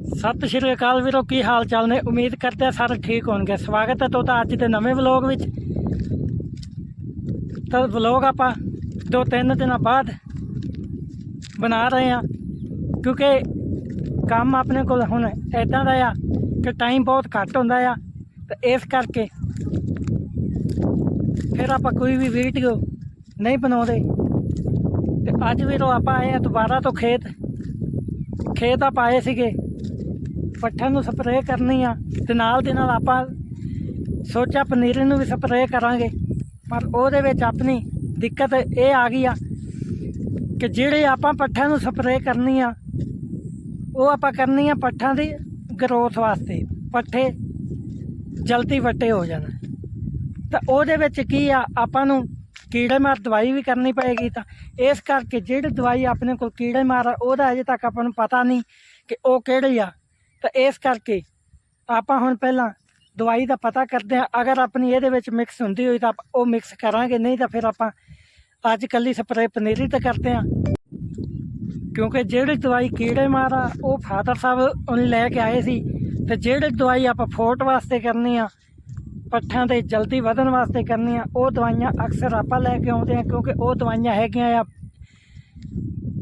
ਸਤਿ ਸ਼੍ਰੀ ਅਕਾਲ ਵੀਰੋ, ਕੀ ਹਾਲ ਚਾਲ ਨੇ? ਉਮੀਦ ਕਰਦੇ ਆ ਸਾਰੇ ਠੀਕ ਹੋਣਗੇ। ਸਵਾਗਤ ਹੈ ਤੁਹਾਡਾ ਅੱਜ ਦੇ ਨਵੇਂ ਵਲੌਗ ਵਿੱਚ। ਤਾਂ ਵਲੌਗ ਆਪਾਂ ਦੋ ਤਿੰਨ ਦਿਨਾਂ ਬਾਅਦ ਬਣਾ ਰਹੇ ਆ ਕਿਉਂਕਿ ਕੰਮ ਆਪਣੇ ਕੋਲ ਹੁਣ ਇਦਾਂ ਦਾ ਆ ਕਿ ਟਾਈਮ ਬਹੁਤ ਘੱਟ ਹੁੰਦਾ ਆ। ਤੇ ਇਸ ਕਰਕੇ ਫਿਰ ਆਪਾਂ ਕੋਈ ਵੀ ਵੀਡੀਓ ਨਹੀਂ ਬਣਾਉਂਦੇ। ਤੇ ਅੱਜ ਵੀ ਵੀਰੋ ਆਪਾਂ ਆਏ ਆ ਦੁਬਾਰਾ ਤੋਂ ਖੇਤ। ਖੇਤ ਆਪਾਂ ਆਏ ਸੀਗੇ। ਪੱਠਿਆਂ ਨੂੰ ਸਪਰੇਅ ਕਰਨੀ ਆ ਤੇ ਨਾਲ ਦੇ ਨਾਲ ਆਪਾਂ ਸੋਚਿਆ ਪਨੀਰੀ ਨੂੰ ਵੀ ਸਪਰੇਅ ਕਰਾਂਗੇ, ਪਰ ਉਹਦੇ ਵਿੱਚ ਆਪਣੀ ਦਿੱਕਤ ਇਹ ਆ ਗਈ ਆ ਕਿ ਜਿਹੜੇ ਆਪਾਂ ਪੱਠਿਆਂ ਨੂੰ ਸਪਰੇਅ ਕਰਨੀ ਆ, ਉਹ ਆਪਾਂ ਕਰਨੀ ਆ ਪੱਠਾਂ ਦੀ ਗਰੋਥ ਵਾਸਤੇ, ਪੱਠੇ ਜਲਦੀ ਵੱਟੇ ਹੋ ਜਾਣ। ਤਾਂ ਉਹਦੇ ਵਿੱਚ ਕੀ ਆ, ਆਪਾਂ ਨੂੰ ਕੀੜੇ ਮਾਰ ਦਵਾਈ ਵੀ ਕਰਨੀ ਪਏਗੀ ਤਾਂ ਇਸ ਕਰਕੇ ਜਿਹੜੀ ਦਵਾਈ ਆਪਣੇ ਕੋਲ ਕੀੜੇ ਮਾਰ ਆ, ਉਹਦਾ ਅਜੇ ਤੱਕ ਆਪਾਂ ਨੂੰ ਪਤਾ ਨਹੀਂ ਕਿ ਉਹ ਕਿਹੜੀ ਆ। ਤਾਂ ਇਸ ਕਰਕੇ ਆਪਾਂ ਹੁਣ ਪਹਿਲਾਂ ਦਵਾਈ ਦਾ ਪਤਾ ਕਰਦੇ ਆ ਅਗਰ ਆਪਣੀ ਇਹਦੇ ਵਿੱਚ ਮਿਕਸ ਹੁੰਦੀ ਹੋਈ ਤਾਂ ਆਪਾਂ ਉਹ ਮਿਕਸ ਕਰਾਂਗੇ, ਨਹੀਂ ਤਾਂ ਫਿਰ ਆਪਾਂ ਅੱਜ ਕੱਲੀ ਸਪਰੇਅ ਪਨੀਰੀ ਤੇ ਕਰਦੇ ਆ ਕਿਉਂਕਿ ਜਿਹੜੀ ਦਵਾਈ ਕੀੜੇ ਮਾਰ ਆ, ਉਹ ਫਾਦਰ ਸਾਹਿਬ ਉਹਨੇ ਲੈ ਕੇ ਆਏ ਸੀ ਤੇ ਜਿਹੜੀ ਦਵਾਈ ਆਪਾਂ ਫੋਟ ਵਾਸਤੇ ਕਰਨੀ ਆ ਪੱਠਾਂ ਦੇ ਜਲਦੀ ਵਧਣ ਵਾਸਤੇ ਕਰਨੀ ਆ, ਉਹ ਦਵਾਈਆਂ ਅਕਸਰ ਆਪਾਂ ਲੈ ਕੇ ਆਉਂਦੇ ਆ ਕਿਉਂਕਿ ਉਹ ਦਵਾਈਆਂ ਹੈਗੀਆਂ ਆ।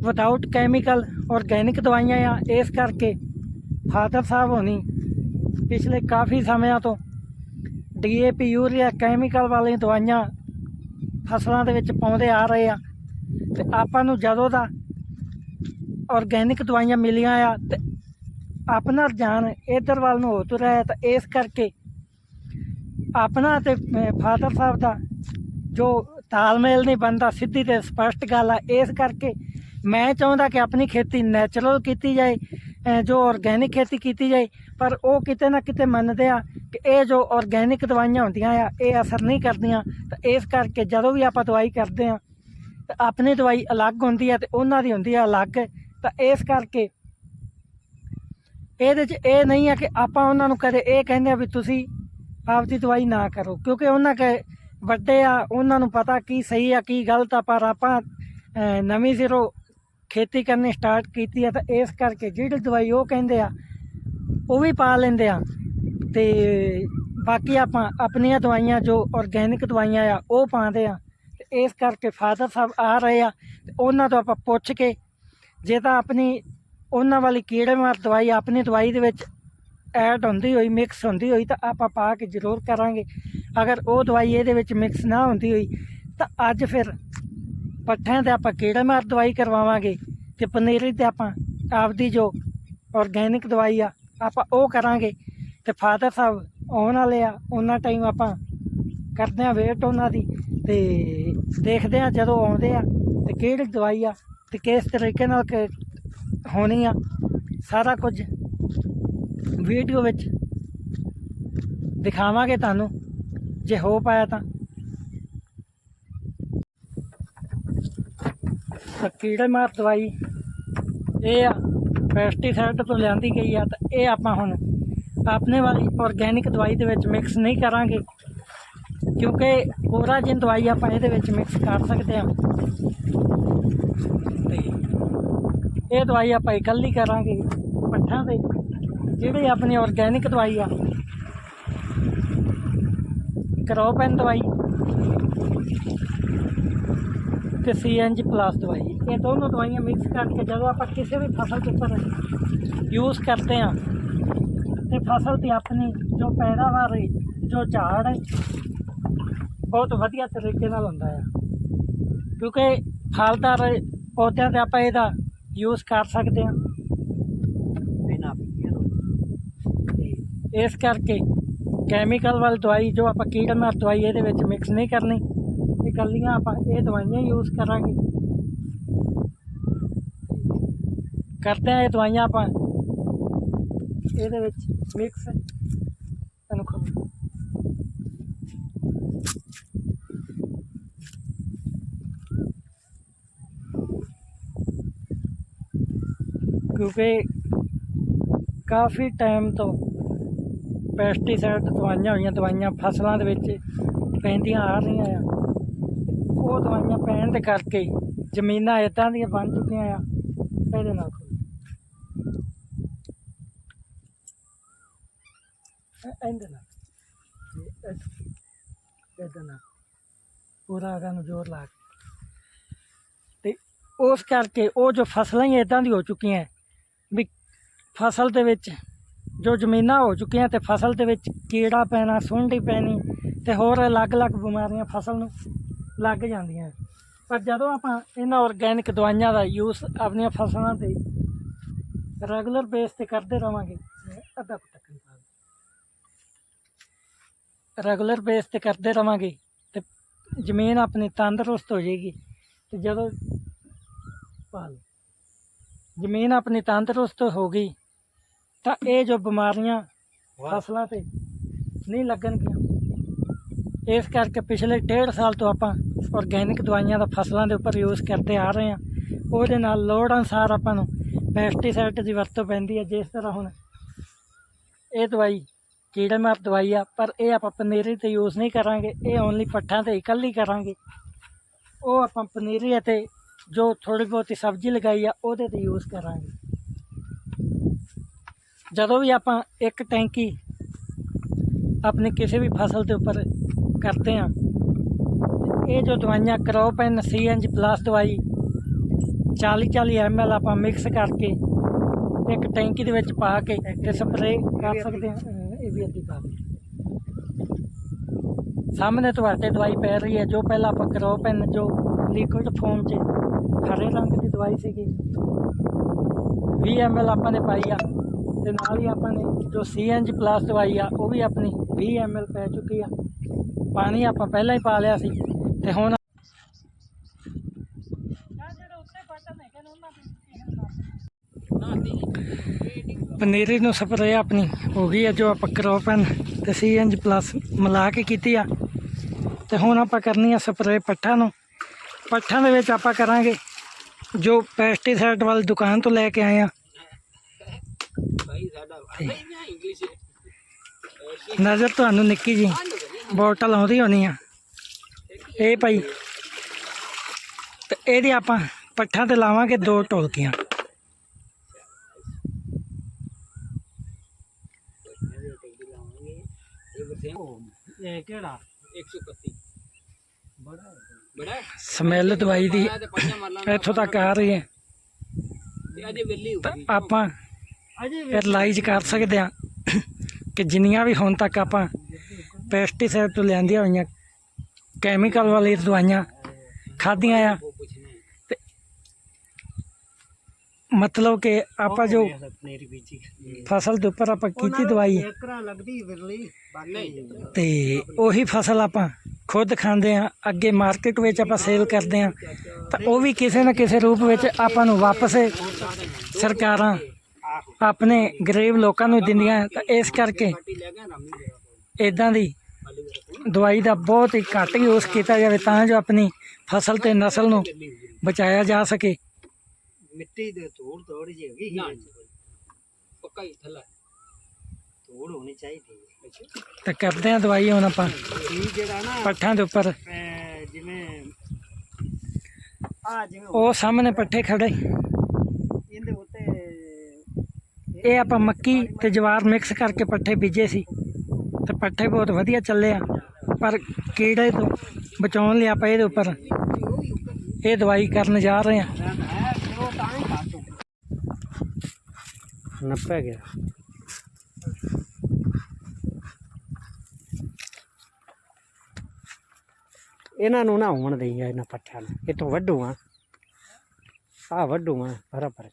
ਵਿਦਆਊਟ ਕੈਮੀਕਲ ਆਰਗੈਨਿਕ ਦਵਾਈਆਂ ਆ। ਇਸ ਕਰਕੇ ਫਾਦਰ ਸਾਹਿਬ ਹੋਣੀ। ਪਿਛਲੇ ਕਾਫੀ ਸਮਿਆਂ ਤੋਂ ਡੀਏਪੀ, ਯੂਰੀਆ, ਕੈਮੀਕਲ ਵਾਲੀਆਂ ਦਵਾਈਆਂ ਫਸਲਾਂ ਦੇ ਵਿੱਚ ਪਾਉਂਦੇ ਆ ਰਹੇ ਆ। ਤੇ ਆਪਾਂ ਨੂੰ ਜਦੋਂ ਦਾ ਆਰਗੈਨਿਕ ਦਵਾਈਆਂ ਮਿਲੀਆਂ ਆ ਤੇ ਆਪਣਾ ਰੁਝਾਨ ਇਧਰ ਵੱਲ ਨੂੰ ਹੋ ਤੁਰਿਆ ਹੈ ਤਾਂ ਇਸ ਕਰਕੇ ਆਪਣਾ ਤੇ ਫਾਦਰ ਸਾਹਿਬ ਦਾ ਜੋ ਤਾਲਮੇਲ ਨਹੀਂ ਬਣਦਾ, ਸਿੱਧੀ ਤੇ ਸਪਸ਼ਟ ਗੱਲ ਆ। ਇਸ ਕਰਕੇ ਮੈਂ ਚਾਹੁੰਦਾ ਕਿ ਆਪਣੀ ਖੇਤੀ ਨੈਚੁਰਲ ਕੀਤੀ ਜਾਏ। ਜੋ ਆਰਗੈਨਿਕ ਖੇਤੀ ਕੀਤੀ ਜਾਏ, ਪਰ ਉਹ ਕਿਤੇ ਨਾ ਕਿਤੇ ਮੰਨਦੇ ਆ ਕਿ ਇਹ ਜੋ ਆਰਗੈਨਿਕ ਦਵਾਈਆਂ ਹੁੰਦੀਆਂ ਆ, ਇਹ ਅਸਰ ਨਹੀਂ ਕਰਦੀਆਂ। ਤਾਂ ਇਸ ਕਰਕੇ ਜਦੋਂ ਵੀ ਆਪਾਂ ਦਵਾਈ ਕਰਦੇ ਆ, ਤਾਂ ਆਪਣੀ ਦਵਾਈ ਅਲੱਗ ਹੁੰਦੀ ਆ ਤੇ ਉਹਨਾਂ ਦੀ ਹੁੰਦੀ ਆ ਅਲੱਗ। ਤਾਂ ਇਸ ਕਰਕੇ ਇਹਦੇ 'ਚ ਇਹ ਨਹੀਂ ਆ ਕਿ ਆਪਾਂ ਉਹਨਾਂ ਨੂੰ ਕਦੇ ਇਹ ਕਹਿੰਦੇ ਆ ਵੀ ਤੁਸੀਂ ਆਪਦੀ ਦਵਾਈ ਨਾ ਕਰੋ, ਕਿਉਂਕਿ ਉਹਨਾਂ ਕੇ ਵੱਡੇ ਆ, ਉਹਨਾਂ ਨੂੰ ਪਤਾ ਕੀ ਸਹੀ ਆ, ਕੀ ਗਲਤ ਆ, ਪਰ ਆਪਾਂ ਨਵੀਂ ਸਿਰੋਂ ਖੇਤੀ ਕਰਨੀ ਸਟਾਰਟ ਕੀਤੀ ਆ ਤਾਂ ਇਸ ਕਰਕੇ ਜਿਹੜੀ ਦਵਾਈ ਉਹ ਕਹਿੰਦੇ ਆ, ਉਹ ਵੀ ਪਾ ਲੈਂਦੇ ਆ। ਤੇ ਬਾਕੀ ਆਪਾਂ ਆਪਣੀਆਂ ਦਵਾਈਆਂ, ਜੋ ਆਰਗੈਨਿਕ ਦਵਾਈਆਂ ਆ, ਉਹ ਪਾਉਂਦੇ ਆ। ਤੇ ਇਸ ਕਰਕੇ ਫਾਦਰ ਸਾਹਿਬ ਆ ਰਹੇ ਆ ਤੇ ਉਹਨਾਂ ਤੋਂ ਆਪਾਂ ਪੁੱਛ ਕੇ, ਜੇ ਤਾਂ ਆਪਣੀ ਉਹਨਾਂ ਵਾਲੀ ਕੀੜੇਮਾਰ ਦਵਾਈ, ਆਪਣੀ ਦਵਾਈ ਦੇ ਵਿੱਚ ਐਡ ਹੁੰਦੀ ਹੋਈ ਮਿਕਸ ਹੁੰਦੀ ਹੋਈ, ਤਾਂ ਆਪਾਂ ਪਾ ਕੇ ਜ਼ਰੂਰ ਕਰਾਂਗੇ। ਅਗਰ ਉਹ ਦਵਾਈ ਇਹਦੇ ਵਿੱਚ ਮਿਕਸ ਨਾ ਹੁੰਦੀ ਹੋਈ, ਤਾਂ ਅੱਜ ਫਿਰ ਪੱਠਿਆਂ ਤੇ ਆਪਾਂ ਕੀੜੇ ਮਾਰ ਦਵਾਈ ਕਰਵਾਵਾਂਗੇ ਤੇ ਪਨੀਰੀ ਤੇ ਆਪਾਂ ਆਪਦੀ ਜੋ ਆਰਗੈਨਿਕ ਦਵਾਈ ਆ, ਆਪਾਂ ਉਹ ਕਰਾਂਗੇ ਤੇ ਫਾਦਰ ਸਾਹਿਬ ਆਉਣ ਵਾਲੇ ਆ, ਉਹਨਾਂ ਟਾਈਮ ਆਪਾਂ ਕਰਦੇ ਆ ਵੇਟ ਉਹਨਾਂ ਦੀ ਤੇ ਦੇਖਦੇ ਆ ਜਦੋਂ ਆਉਂਦੇ ਆ ਤੇ ਕਿਹੜੀ ਦਵਾਈ ਆ ਤੇ ਕਿਸ ਤਰੀਕੇ ਨਾਲ ਹੋਣੀ ਆ, ਸਾਰਾ ਕੁਝ ਵੀਡੀਓ ਵਿੱਚ ਦਿਖਾਵਾਂਗੇ ਤੁਹਾਨੂੰ, ਜੇ ਹੋ ਪਾਇਆ ਤਾਂ। ਕੀੜੇ ਮਾਰ ਦਵਾਈ। ਇਹ ਆ ਪੈਸਟੀਸਾਈਡ ਤੋਂ ਲਿਆਂਦੀ ਗਈ ਆ ਤਾਂ ਇਹ ਆਪਾਂ ਹੁਣ ਆਪਣੇ ਵਾਲੀ ਆਰਗੈਨਿਕ ਦਵਾਈ ਦੇ ਵਿੱਚ ਮਿਕਸ ਨਹੀਂ ਕਰਾਂਗੇ। ਕਿਉਂਕਿ ਕੋਰਾਜਨ ਦਵਾਈ ਆਪਾਂ ਇਹਦੇ ਵਿੱਚ ਮਿਕਸ ਕਰ ਸਕਦੇ ਹਾਂ ਤੇ ਇਹ ਦਵਾਈ ਆਪਾਂ ਇਕੱਲੀ ਕਰਾਂਗੇ ਪੱਠਾਂ ਦੇ ਜਿਹੜੀ ਆਪਣੀ ਆਰਗੈਨਿਕ ਦਵਾਈ ਆ। ਕਰੋਪਨ ਦਵਾਈ। ਤੇ ਸੀਐਨਜੀ ਪਲੱਸ ਦਵਾਈ। ਇਹ ਦੋਨੋਂ ਦਵਾਈਆਂ ਮਿਕਸ ਕਰਕੇ ਜਦੋਂ ਆਪਾਂ ਕਿਸੇ ਵੀ ਫਸਲ ਦੇ ਉੱਪਰ ਯੂਜ਼ ਕਰਦੇ ਆ ਤੇ ਫਸਲ ਦੀ ਆਪਣੀ ਜੋ ਪੈਦਾਵਾਰ ਹੈ ਜੋ ਝਾੜ ਹੈ ਬਹੁਤ ਵਧੀਆ ਤਰੀਕੇ ਨਾਲ ਹੁੰਦਾ ਆ ਕਿਉਂਕਿ ਫਲਦਾਰ ਪੌਦਿਆਂ ਤੇ ਆਪਾਂ ਇਹਦਾ ਯੂਜ਼ ਕਰ ਸਕਦੇ ਹਾਂ। ਇਸ ਕਰਕੇ ਕੈਮੀਕਲ ਵਾਲੀ ਦਵਾਈ ਜੋ ਆਪਾਂ ਕੀੜੇਮਾਰ ਦਵਾਈ ਇਹਦੇ ਵਿੱਚ ਮਿਕਸ ਨਹੀਂ ਕਰਨੀ। ਇਹ ਕੱਲੀਆਂ ਆਪਾਂ ਇਹ ਦਵਾਈਆਂ ਯੂਜ਼ ਕਰਾਂਗੇ। ਕਰਦੇ ਆ ਇਹ ਦਵਾਈਆਂ ਆਪਾਂ। ਇਹਦੇ ਵਿੱਚ ਮਿਕਸ ਤੁਹਾਨੂੰ ਖਬਰ ਕਿਉਂਕਿ ਕਾਫੀ ਟਾਈਮ ਤੋਂ ਪੈਸਟੀਸਾਈਡ ਦਵਾਈਆਂ ਹੋਈਆਂ, ਦਵਾਈਆਂ ਫਸਲਾਂ ਦੇ ਵਿੱਚ ਪੈਂਦੀਆਂ ਆ ਰਹੀਆਂ ਆ। ਉਹ ਦਵਾਈਆਂ ਪੈਣ ਦੇ ਕਰਕੇ ਜ਼ਮੀਨਾਂ ਇਦਾਂ ਦੀਆਂ ਬਣ ਚੁੱਕੀਆਂ ਆ, ਇਹਦੇ ਨਾਲ ਇਹਦੇ ਨਾਲ। ਇਹਦੇ ਨਾਲ। ਪੂਰਾ ਅਗਾਂ ਨੂੰ ਜ਼ੋਰ ਲਾ ਕੇ। ਤੇ ਉਸ ਕਰਕੇ ਉਹ ਜੋ ਫਸਲਾਂ ਹੀ ਇਦਾਂ ਦੀ ਹੋ ਚੁੱਕੀਆਂ, ਵੀ ਫਸਲ ਦੇ ਵਿੱਚ ਜੋ ਜ਼ਮੀਨਾਂ ਹੋ ਚੁੱਕੀਆਂ ਤੇ ਫਸਲ ਦੇ ਵਿੱਚ ਕੀੜਾ ਪੈਣਾ, ਸੁੰਡੀ ਪੈਣੀ ਤੇ ਹੋਰ ਅਲੱਗ-ਅਲੱਗ ਬਿਮਾਰੀਆਂ ਫਸਲ ਨੂੰ ਲੱਗ ਜਾਂਦੀਆਂ। ਪਰ ਜਦੋਂ ਆਪਾਂ ਇਹਨਾਂ ਆਰਗੈਨਿਕ ਦਵਾਈਆਂ ਦਾ ਯੂਜ਼ ਆਪਣੀਆਂ ਫਸਲਾਂ ਤੇ ਰੈਗੂਲਰ ਬੇਸ ਤੇ ਕਰਦੇ ਰਵਾਂਗੇ ਅੱਧਾ ਕੁ ਟੱਕਰ ਰੈਗੂਲਰ ਬੇਸ ਤੇ ਕਰਦੇ ਰਵਾਂਗੇ ਤੇ ਜ਼ਮੀਨ ਆਪਣੀ ਤੰਦਰੁਸਤ ਹੋ ਜਾਏਗੀ ਤੇ ਜਦੋਂ ਪਾਲ ਜ਼ਮੀਨ ਆਪਣੀ ਤੰਦਰੁਸਤ ਹੋ ਗਈ ਤਾਂ ਇਹ ਜੋ ਬਿਮਾਰੀਆਂ ਫਸਲਾਂ ਤੇ ਨਹੀਂ ਲੱਗਣਗੀਆਂ। ਇਸ ਕਰਕੇ ਪਿਛਲੇ ਡੇਢ ਸਾਲ ਤੋਂ ਆਪਾਂ ਆਰਗੈਨਿਕ ਦਵਾਈਆਂ ਦਾ ਫਸਲਾਂ ਦੇ ਉੱਪਰ ਯੂਜ਼ ਕਰਦੇ ਆ ਰਹੇ ਹਾਂ। ਉਹਦੇ ਨਾਲ ਲੋੜ ਅਨੁਸਾਰ ਆਪਾਂ ਨੂੰ ਪੈਸਟੀਸਾਈਡ ਦੀ ਵਰਤੋਂ ਪੈਂਦੀ ਹੈ ਜਿਸ ਤਰ੍ਹਾਂ ਹੁਣ ਇਹ ਦਵਾਈ ਕੀੜੇ ਮਾਰ ਦਵਾਈ ਆ, ਪਰ ਇਹ ਆਪਾਂ ਪਨੀਰੀ ਤੇ ਯੂਜ਼ ਨਹੀਂ ਕਰਾਂਗੇ, ਇਹ ਓਨਲੀ ਪੱਠਾਂ ਤੇ ਇਕੱਲੀ ਕਰਾਂਗੇ। ਉਹ ਆਪਾਂ ਪਨੀਰੀ ਅਤੇ ਜੋ ਥੋੜੀ ਬਹੁਤੀ ਸਬਜ਼ੀ ਲਗਾਈ ਆ, ਉਹਦੇ ਤੇ ਯੂਜ਼ ਕਰਾਂਗੇ। ਜਦੋਂ ਵੀ ਆਪਾਂ ਇੱਕ ਟੈਂਕੀ ਆਪਣੀ ਕਿਸੇ ਵੀ ਫਸਲ ਦੇ ਉੱਪਰ ਕਰਦੇ ਆ ਇਹ ਜੋ ਦਵਾਈਆਂ ਕਰੋਪਨ ਸੀਐਨਜੀ ਪਲੱਸ ਦਵਾਈ 40 40 ਐਮਐਲ ਆਪਾਂ ਮਿਕਸ ਕਰਕੇ ਇੱਕ ਟੈਂਕੀ ਦੇ ਵਿੱਚ ਪਾ ਕੇ ਤੇ ਸਪਰੇਅ ਕਰ ਸਕਦੇ ਹਾਂ। ਇਹ ਵੀ ਅੱਧੀ ਪਾ ਸਾਹਮਣੇ ਤੁਹਾਡੇ ਦਵਾਈ ਪੈ ਰਹੀ ਹੈ। ਜੋ ਪਹਿਲਾਂ ਆਪਾਂ ਕਰੋਪ ਕਰੋਪਨ ਜੋ ਲਿਕੁਇਡ ਫੋਮ 'ਚ ਹਰੇ ਰੰਗ ਦੀ ਦਵਾਈ ਸੀਗੀ। 20 ਐਮਐਲ ਆਪਾਂ ਨੇ ਪਾਈ ਆ ਤੇ ਨਾਲ ਹੀ ਆਪਾਂ ਨੇ ਜੋ ਸੀ ਐੱਨ ਜੀ ਪਲੱਸ ਦਵਾਈ ਆ, ਉਹ ਵੀ ਆਪਣੀ 20 ਐਮਐਲ ਪੈ ਚੁੱਕੀ ਆ। ਪਾਣੀ ਆਪਾਂ ਪਹਿਲਾਂ ਹੀ ਪਾ ਲਿਆ ਸੀ ਤੇ ਹੁਣ ਪਨੀਰੀ ਨੂੰ ਸਪਰੇਅ ਆਪਣੀ ਹੋ ਗਈ ਹੈ ਜੋ ਆਪਾਂ ਕਰੋਪਨ ਤੇ ਸੀਐਨਜੀ ਪਲੱਸ ਮਿਲਾ ਕੇ ਕੀਤੀ ਆ। ਤੇ ਹੁਣ ਆਪਾਂ ਕਰਨੀ ਆ ਸਪਰੇਅ ਪੱਠਾਂ ਨੂੰ। ਪੱਠਾਂ ਦੇ ਵਿੱਚ ਆਪਾਂ ਕਰਾਂਗੇ ਜੋ ਪੈਸਟੀਸਾਈਡ ਵਾਲੀ ਦੁਕਾਨ ਤੋਂ ਲੈ ਕੇ ਆਏ ਆ। ਨਜ਼ਰ ਤੁਹਾਨੂੰ ਨਿੱਕੀ ਜੀ। ਬੋਟਲ ਆਉਂਦੀ ਹੋਣੀ ਆ। ਇਹ ਭਾਈ। ਤੇ ਇਹਦੀ ਆਪਾਂ ਪੱਠਾਂ ਤੇ ਲਾਵਾਂਗੇ ਦੋ ਢੋਲਕੀਆਂ ਇਹ ਕਿਹੜਾ 131 ਬੜਾ ਬੜਾ ਸਮੈਲ ਦਵਾਈ ਦੀ ਤੇ ਪੰਜਾਂ ਮਰਲਾਂ ਇੱਥੋਂ ਤੱਕ ਆ ਰਹੀ ਹੈ। ਤੇ ਅਜੇ ਵੇਲੀ ਹੋ ਤਾਂ ਗਈ ਆਪਾਂ ਰਿਲਾਈਜ਼ ਕਰ ਸਕਦੇ ਹਾਂ। ਕਿ ਜਿੰਨੀਆਂ ਵੀ ਹੁਣ ਤੱਕ ਆਪਾਂ ਪੈਸਟੀਸਾਈਡ ਤੋਂ ਲਿਆਂਦੀਆਂ ਹੋਈਆਂ ਕੈਮੀਕਲ ਵਾਲੀ ਦਵਾਈਆਂ ਖਾਧੀਆਂ ਆ। ਨਹੀਂ ਮਤਲਬ ਕਿ ਆਪਾਂ ਜੋ ਫਸਲ ਦੇ ਉੱਪਰ ਆਪਾਂ ਕੀਤੀ ਦਵਾਈ ਹੈ ਏਕਰਾ ਲੱਗਦੀ ਵਿਰਲੀ। ਬਾਕੀ ਤੇ ਉਹੀ ਫਸਲ ਆਪਾਂ ਖੁਦ ਖਾਂਦੇ ਆ ਅੱਗੇ ਮਾਰਕੀਟ ਵਿੱਚ ਆਪਾਂ ਸੇਲ ਕਰਦੇ ਆ। ਤਾਂ ਉਹ ਵੀ ਕਿਸੇ ਨਾ ਕਿਸੇ ਰੂਪ ਵਿੱਚ ਆਪਾਂ ਨੂੰ ਵਾਪਸ ਸਰਕਾਰਾਂ ਆਪਣੇ ਗਰੀਬ ਲੋਕਾਂ ਨੂੰ ਦਿੰਦੀਆਂ ਤਾਂ ਇਸ ਕਰਕੇ ਇਦਾਂ ਦੀ ਦਵਾਈ ਦਾ ਬਹੁਤ ਹੀ ਘੱਟ ਯੂਜ਼ ਕੀਤਾ ਜਾਵੇ ਤਾਂ ਜੋ ਆਪਣੀ ਫਸਲ ਤੇ ਨਸਲ ਨੂੰ ਬਚਾਇਆ ਜਾ ਸਕੇ। ਮਿੱਟੀ ਦੇ ਧੂੜ ਥੋੜੀ ਜਿਹੀ ਹੈਗੀ ਨਾ। ਹੀ ਪੱਕਾ ਹੀ ਥੱਲਾ ਧੂੜ ਹੋਣੀ ਚਾਹੀਦੀ ਹੈ। ਤਾਂ ਕਰਦੇ ਆ ਦਵਾਈ ਹੁਣ ਆਪਾਂ। ਜਿਹੜਾ ਨਾ ਪੱਠਾਂ ਦੇ ਉੱਪਰ। ਜਿਵੇਂ ਆ ਜਿਵੇਂ ਉਹ ਸਾਹਮਣੇ ਪੱਠੇ ਖੜੇ। ਇਹਦੇ ਉੱਤੇ ਇਹ ਆਪਾਂ ਮੱਕੀ ਤੇ ਜਵਾਰ ਮਿਕਸ ਕਰਕੇ ਪੱਠੇ ਬੀਜੇ ਸੀ। ਤੇ ਪੱਠੇ ਬਹੁਤ ਵਧੀਆ ਚੱਲੇ ਆ। ਪਰ ਕੀੜੇ ਤੋਂ ਬਚਾਉਣ ਲਈ ਆਪਾਂ ਇਹਦੇ ਉੱਪਰ ਇਹ ਦਵਾਈ ਕਰਨ ਜਾ ਰਹੇ ਆ। ਉਹ ਤਾਂ ਹੀ ਖਾ ਤੂੰ ਨੱਪਿਆ ਗਿਆ। ਇਹਨਾਂ ਨੂੰ ਨਾ ਹੋਣ ਦੇਈਂ ਇਹਨਾਂ ਪੱਠਿਆਂ ਨੂੰ। ਇਹ ਤੋਂ ਵੱਡੂ ਆ ਆ ਵੱਡੂ ਆ। ਭਰਾ ਭਰ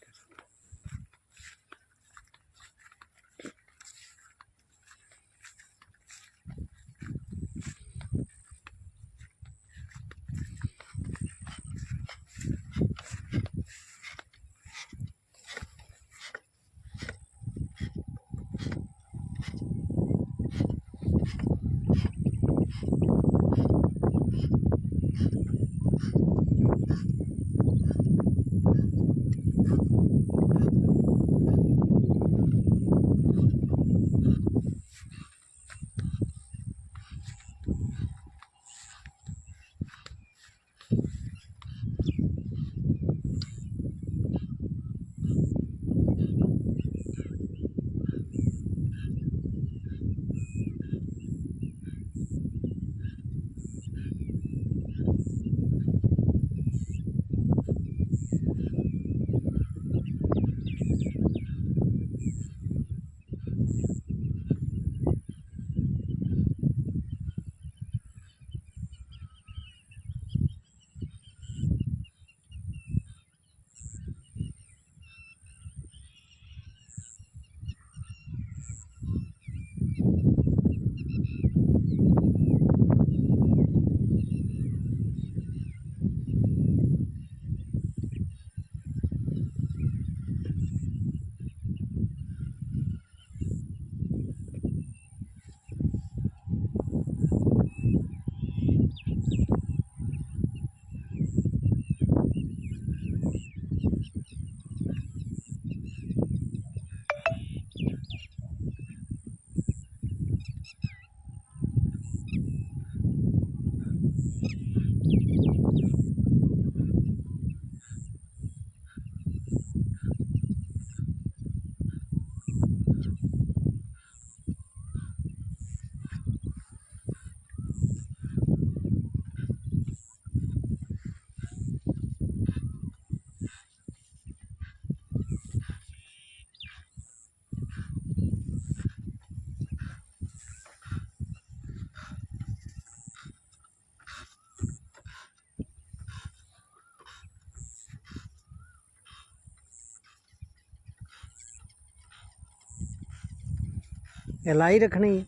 ਕੇ ਇਹ ਲਾਈ ਰੱਖਣੀ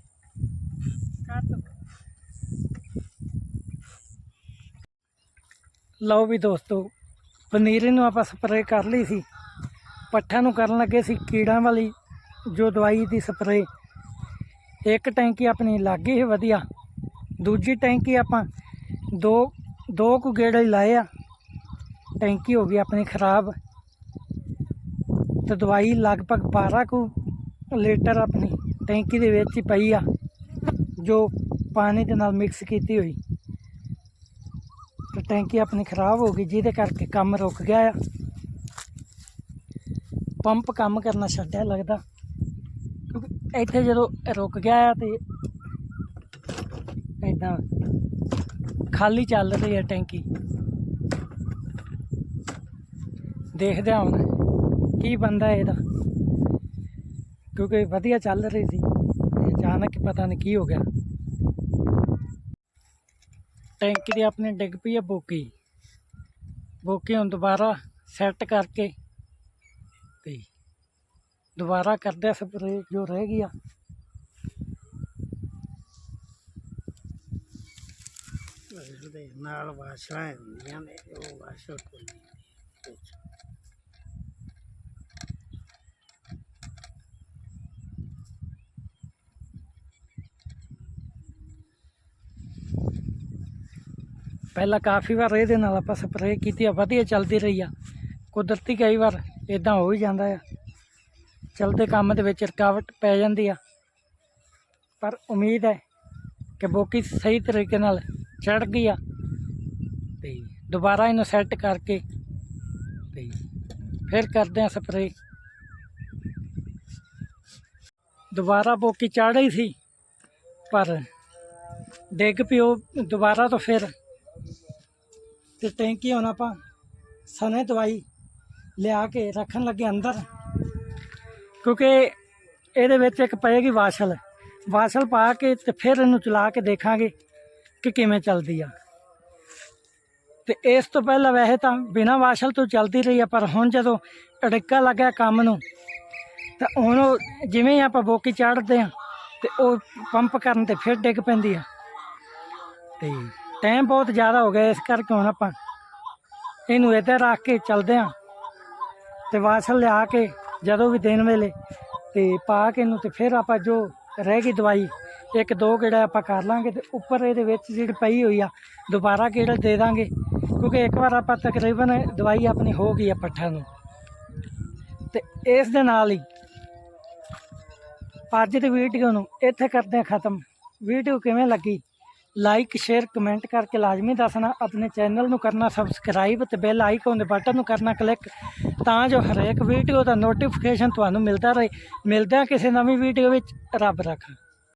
ਲਓ ਵੀ ਦੋਸਤੋ, ਪਨੀਰੀ ਨੂੰ ਆਪਾਂ ਸਪਰੇਅ ਕਰ ਲਈ ਸੀ। ਪੱਠਿਆਂ ਨੂੰ ਕਰਨ ਲੱਗੇ ਸੀ ਕੀੜਾਂ ਵਾਲੀ, ਜੋ ਦਵਾਈ ਦੀ ਸਪਰੇਅ ਇੱਕ ਟੈਂਕੀ ਆਪਣੀ ਲੱਗ ਗਈ ਹੈ ਵਧੀਆ। ਦੂਜੀ ਟੈਂਕੀ ਆਪਾਂ ਦੋ ਦੋ ਕੁ ਗੇੜੇ ਲਾਏ ਆ। ਟੈਂਕੀ ਹੋ ਗਈ ਆਪਣੀ ਖਰਾਬ। ਤੇ ਦਵਾਈ ਲਗਭਗ 12 ਕੁ ਲੀਟਰ ਆਪਣੀ। ਟੈਂਕੀ ਦੇ ਵਿੱਚ ਹੀ ਪਈ ਆ, ਜੋ ਪਾਣੀ ਦੇ ਨਾਲ ਮਿਕਸ ਕੀਤੀ ਹੋਈ। ਤੇ ਟੈਂਕੀ ਆਪਣੀ ਖਰਾਬ ਹੋ ਗਈ, ਜਿਹਦੇ ਕਰਕੇ ਕੰਮ ਰੁਕ ਗਿਆ ਆ। ਪੰਪ ਕੰਮ ਕਰਨਾ ਛੱਡਿਆ ਲੱਗਦਾ। ਕਿਉਂਕਿ ਇੱਥੇ ਜਦੋਂ ਰੁਕ ਗਿਆ ਆ ਤੇ ਇਦਾਂ ਖਾਲੀ ਚੱਲ ਰਹੀ ਹੈ ਟੈਂਕੀ। ਦੇਖਦੇ ਹਾਂ ਹੁਣ ਕੀ ਬੰਦਾ ਇਹਦਾ। ਕਿਉਂਕਿ ਵਧੀਆ ਚੱਲ ਰਹੀ ਸੀ। ਤੇ ਅਚਾਨਕ ਪਤਾ ਨਹੀਂ ਕੀ ਹੋ ਗਿਆ। ਟੈਂਕੀ ਦੀ ਆਪਣੀ ਡਿੱਗ ਪਈ ਹੈ ਬੋਕੀ। ਬੋਕੀ ਹੁਣ ਦੁਬਾਰਾ ਸੈੱਟ ਕਰਕੇ ਤੇ ਦੁਬਾਰਾ ਕਰਦੇ ਸਪਰੇ ਜੋ ਰਹਿ ਗਈ ਆ। ਨਾਲ ਵਾਸ਼ਲਾਂ ਹੁੰਦੀਆਂ ਨੇ, ਉਹ ਵਾਸ਼ਲ ਕੋਈ ਪਹਿਲਾਂ ਕਾਫੀ ਵਾਰ ਇਹਦੇ ਨਾਲ ਆਪਾਂ ਸਪਰੇਅ ਕੀਤੀ ਆ, ਵਧੀਆ ਚੱਲਦੀ ਰਹੀ ਆ। ਕੁਦਰਤੀ ਕਈ ਵਾਰ ਇਦਾਂ ਹੋ ਹੀ ਜਾਂਦਾ ਆ। ਚਲਦੇ ਕੰਮ ਦੇ ਵਿੱਚ ਰੁਕਾਵਟ ਪੈ ਜਾਂਦੀ ਆ। ਪਰ ਉਮੀਦ ਹੈ ਕਿ ਬੋਕੀ ਸਹੀ ਤਰੀਕੇ ਨਾਲ ਚੜ ਗਈ ਆ ਤੇ ਦੁਬਾਰਾ ਇਹਨੂੰ ਸੈੱਟ ਕਰਕੇ ਤੇ ਫਿਰ ਕਰਦੇ ਆ ਸਪਰੇਅ। ਦੁਬਾਰਾ ਬੋਕੀ ਚੜ ਰਹੀ ਸੀ, ਪਰ ਡਿੱਗ ਪਿਓ ਦੁਬਾਰਾ ਤੋਂ ਫਿਰ ਤੇ ਟੈਂਕੀ ਹੁਣ ਆਪਾਂ ਸਨੇ ਦਵਾਈ ਲਿਆ ਕੇ ਰੱਖਣ ਲੱਗੇ ਅੰਦਰ। ਕਿਉਂਕਿ ਇਹਦੇ ਵਿੱਚ ਇੱਕ ਪਏਗੀ ਵਾਸ਼ਲ। ਵਾਸ਼ਲ ਪਾ ਕੇ ਤੇ ਫਿਰ ਇਹਨੂੰ ਚਲਾ ਕੇ ਦੇਖਾਂਗੇ ਕਿ ਕਿਵੇਂ ਚੱਲਦੀ ਆ। ਤੇ ਇਸ ਤੋਂ ਪਹਿਲਾਂ ਵੈਸੇ ਤਾਂ ਬਿਨਾਂ ਵਾਸ਼ਲ ਤੋਂ ਚੱਲਦੀ ਰਹੀ ਆ, ਪਰ ਹੁਣ ਜਦੋਂ ਅੜਿੱਕਾ ਲੱਗਿਆ ਕੰਮ ਨੂੰ, ਤਾਂ ਹੁਣ ਉਹ ਜਿਵੇਂ ਹੀ ਆਪਾਂ ਬੋਕੀ ਚਾੜਦੇ ਆ ਤੇ ਉਹ ਪੰਪ ਕਰਨ ਤੇ ਫਿਰ ਡਿੱਗ ਪੈਂਦੀ ਆ। ਤੇ ਟਾਈਮ ਬਹੁਤ ਜ਼ਿਆਦਾ ਹੋ ਗਿਆ ਇਸ ਕਰਕੇ ਹੁਣ ਆਪਾਂ ਇਹਨੂੰ ਇੱਧਰ ਰੱਖ ਕੇ ਚੱਲਦੇ ਆਂ ਤੇ ਵਾਸਲ ਲਿਆ ਕੇ ਜਦੋਂ ਵੀ ਦਿਨ ਵੇਲੇ ਤੇ ਪਾ ਕੇ ਇਹਨੂੰ ਤੇ ਫਿਰ ਆਪਾਂ ਜੋ ਰਹਿ ਗਈ ਦਵਾਈ, ਇੱਕ ਦੋ ਗੇੜਾ ਆਪਾਂ ਕਰ ਲਾਂਗੇ ਤੇ ਉੱਪਰ ਇਹਦੇ ਵਿੱਚ ਜਿਹੜੀ ਪਈ ਹੋਈ ਆ, ਦੁਬਾਰਾ ਗੇੜਾ ਦੇ ਦਾਂਗੇ ਕਿਉਂਕਿ ਇੱਕ ਵਾਰ ਆਪਾਂ ਤਕਰੀਬਨ ਦਵਾਈ ਆਪਣੀ ਹੋ ਗਈ ਆ ਪੱਠਿਆਂ ਨੂੰ। ਤੇ ਇਸ ਦੇ ਨਾਲ ਹੀ ਅੱਜ ਦੀ ਵੀਡੀਓ ਨੂੰ ਇੱਥੇ ਕਰਦੇ ਹਾਂ ਖਤਮ। ਵੀਡੀਓ ਕਿਵੇਂ ਲੱਗੀ? ਲਾਈਕ ਸ਼ੇਅਰ ਕਮੈਂਟ ਕਰਕੇ ਲਾਜ਼ਮੀ ਦੱਸਣਾ, ਆਪਣੇ ਚੈਨਲ ਨੂੰ ਕਰਨਾ ਸਬਸਕ੍ਰਾਈਬ ਤੇ ਬੈਲ ਆਈਕਨ ਦੇ ਬਟਨ ਨੂੰ ਕਰਨਾ ਕਲਿੱਕ ਤਾਂ ਜੋ ਹਰੇਕ ਵੀਡੀਓ ਦਾ ਨੋਟੀਫਿਕੇਸ਼ਨ ਤੁਹਾਨੂੰ ਮਿਲਦਾ ਰਹੇ। ਮਿਲਦੇ ਕਿਸੇ ਨਵੀਂ ਵੀਡੀਓ ਵਿੱਚ ਰੱਬ ਰੱਖਾ।